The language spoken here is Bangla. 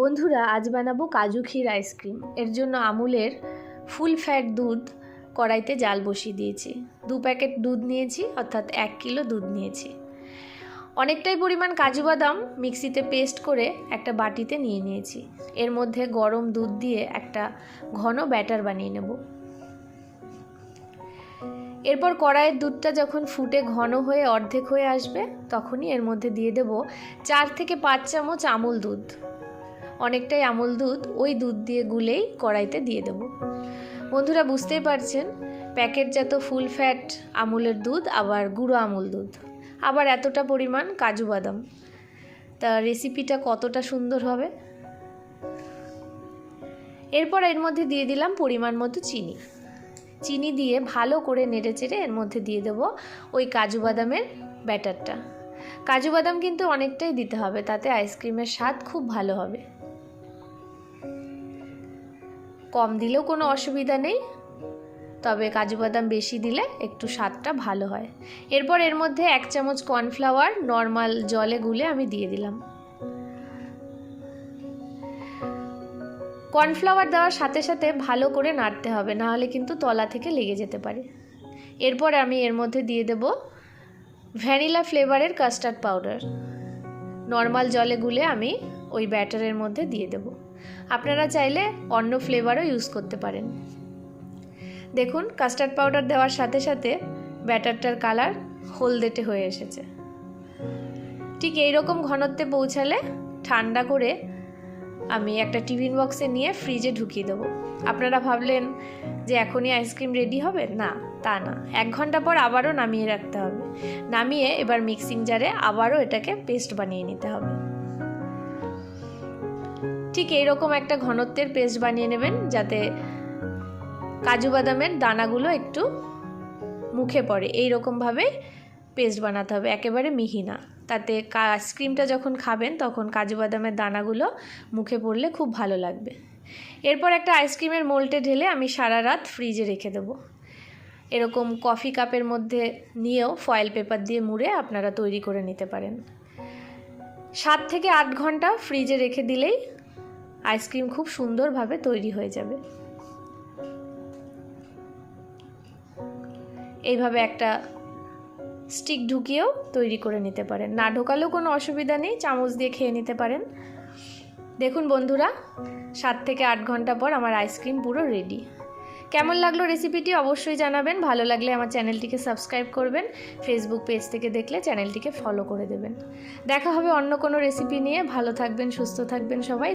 বন্ধুরা, আজ বানাবো কাজু ক্ষীর আইসক্রিম এর জন্য আমুলের ফুল ফ্যাট দুধ কড়াইতে জাল বসিয়ে দিয়েছি। দু প্যাকেট দুধ নিয়েছি, অর্থাৎ এক কিলো দুধ নিয়েছি। অনেকটাই পরিমাণ কাজু বাদাম মিক্সিতে পেস্ট করে একটা বাটিতে নিয়ে নিয়েছি। এর মধ্যে গরম দুধ দিয়ে একটা ঘন ব্যাটার বানিয়ে নেব। এরপর কড়াইয়ের দুধটা যখন ফুটে ঘন হয়ে অর্ধেক হয়ে আসবে, তখনই এর মধ্যে দিয়ে দেব চার থেকে পাঁচ চামচ আমুল দুধ। অনেকটাই আমুল দুধ ওই দুধ দিয়ে গুলেই কড়াইতে দিয়ে দেব। বন্ধুরা, বুঝতেই পারছেন, প্যাকেটজাত ফুল ফ্যাট আমুলের দুধ, আবার গুঁড়ো আমুল দুধ। আবার এতটা পরিমাণ কাজু বাদাম। তা রেসিপিটা কতটা সুন্দর হবে? এরপর এর মধ্যে দিয়ে দিলাম পরিমাণ মতো চিনি। চিনি দিয়ে ভালো করে নেড়ে চেড়ে এর মধ্যে দিয়ে দেবো ওই কাজু বাদামের ব্যাটারটা। কাজু বাদাম কিন্তু অনেকটাই দিতে হবে, তাতে আইসক্রিমের স্বাদ খুব ভালো হবে। কম দিলেও কোনো অসুবিধা নেই। তবে কাজু বাদাম বেশি দিলে একটু স্বাদটা ভালো হয়। এরপর এর মধ্যে এক চামচ কর্নফ্লাওয়ার নর্মাল জলে গুলে আমি দিয়ে দিলাম। কর্নফ্লাওয়ার দেওয়ার সাথে সাথে ভালো করে নাড়তে হবে নাহলে কিন্তু তলা থেকে লেগে যেতে পারে। এরপর আমি এর মধ্যে দিয়ে দেব ভ্যানিলা ফ্লেভারের কাস্টার্ড পাউডার। নর্মাল জলে গুলে আমি ওই ব্যাটারের মধ্যে দিয়ে দেব। আপনারা চাইলে অন্য ফ্লেভারও ইউজ করতে পারেন। দেখুন, কাস্টার্ড পাউডার দেওয়ার সাথে সাথে ব্যাটারটার কালার হলদেটে হয়ে এসেছে। ঠিক এই রকম ঘনত্বে পৌঁছালে ঠান্ডা করে আমি একটা টিফিন বক্সে নিয়ে ফ্রিজে ঢুকিয়ে দেবো। আপনারা ভাবলেন যে এখনই আইসক্রিম রেডি হবে? না, তা না। এক ঘণ্টা পর আবারও নামিয়ে রাখতে হবে। নামিয়ে এবার মিক্সিং জারে আবারও এটাকে পেস্ট বানিয়ে নিতে হবে। ঠিক এইরকম একটা ঘনত্বের পেস্ট বানিয়ে নেবেন যাতে কাজু বাদামের দানাগুলো একটু মুখে পড়ে। এই রকমভাবে পেস্ট বানাতে হবে, একেবারে মিহি না। তাতে আইসক্রিমটা যখন খাবেন, তখন কাজু বাদামের দানাগুলো মুখে পড়লে খুব ভালো লাগবে। এরপর একটা আইসক্রিমের মোল্টে ঢেলে আমি সারা রাত ফ্রিজে রেখে দেবো। এরকম কফি কাপের মধ্যে নিয়েও ফয়েল পেপার দিয়ে মুড়ে আপনারা তৈরি করে নিতে পারেন। সাত থেকে আট ঘণ্টা ফ্রিজে রেখে দিলেই আইসক্রিম খুব সুন্দরভাবে তৈরি হয়ে যাবে। এইভাবে একটা স্টিক ঢুকিয়েও তৈরি করে নিতে পারেন। না ঢোকালেও কোনো অসুবিধা নেই, চামচ দিয়ে খেয়ে নিতে পারেন। দেখুন বন্ধুরা, সাত থেকে আট ঘণ্টা পর আমার আইসক্রিম পুরো রেডি। কেমন লাগল রেসিপিটি অবশ্যই জানাবেন। ভালো লাগলে আমার চ্যানেলটিকে সাবস্ক্রাইব করবেন, ফেসবুক পেজ থেকে দেখলে চ্যানেলটিকে ফলো করে দেবেন। দেখা হবে অন্য কোনো রেসিপি নিয়ে। ভালো থাকবেন, সুস্থ থাকবেন সবাই।